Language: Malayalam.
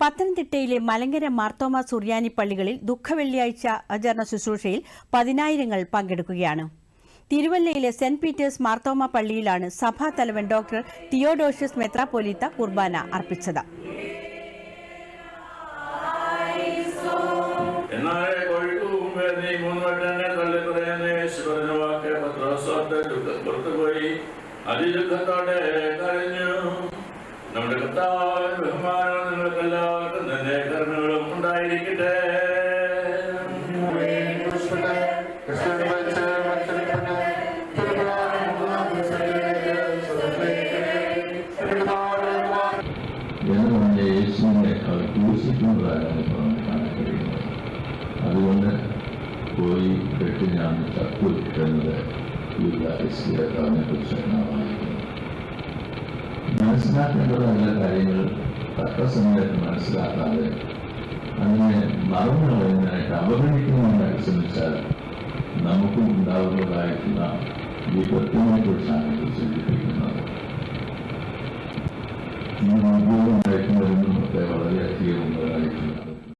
പത്തനംതിട്ടയിലെ മലങ്കര മാർത്തോമ സുറിയാനി പള്ളികളിൽ ദുഃഖവെള്ളിയാഴ്ച ആചരണ ശുശ്രൂഷയിൽ പതിനായിരങ്ങൾ പങ്കെടുക്കുകയാണ്. തിരുവല്ലയിലെ സെന്റ് പീറ്റേഴ്സ് മാർത്തോമ പള്ളിയിലാണ് സഭാ തലവൻ ഡോക്ടർ തിയോഡോഷ്യസ് മെത്രാപോലീത്ത കുർബാന അർപ്പിച്ചത്. നമ്മുടെ കർത്താവ് ബഹുമാനം ഉണ്ടായിരിക്കട്ടെ എന്ന് യേശുവിനെ അവർ ക്രൂശിക്കുന്നതായാണ് ഇപ്പോൾ നമുക്ക് കാണാൻ കഴിയുന്നത് അതുകൊണ്ട് പോയി കെട്ടി ഞാൻ ചത്തു എന്നത് യുദ്ധാനെ മനസ്സിലാക്കേണ്ടത് നല്ല കാര്യങ്ങൾ തക്ക സമയത്ത് മനസ്സിലാക്കാതെ അതിനെ മറന്നു കളയുന്നതിനായിട്ട് അവഗണിക്കുന്നതിനായിട്ട് ശ്രമിച്ചാൽ നമുക്കും ഉണ്ടാവുന്നതായിട്ടുള്ള വിപത്തിനെ കുറിച്ചാണ് ഇത് സൂചിപ്പിക്കുന്നത് ഈ അനുഭവം ഉണ്ടായിട്ടുള്ളതെന്നും ഒക്കെ വളരെയധികം ഉണ്ടായിട്ടുണ്ട്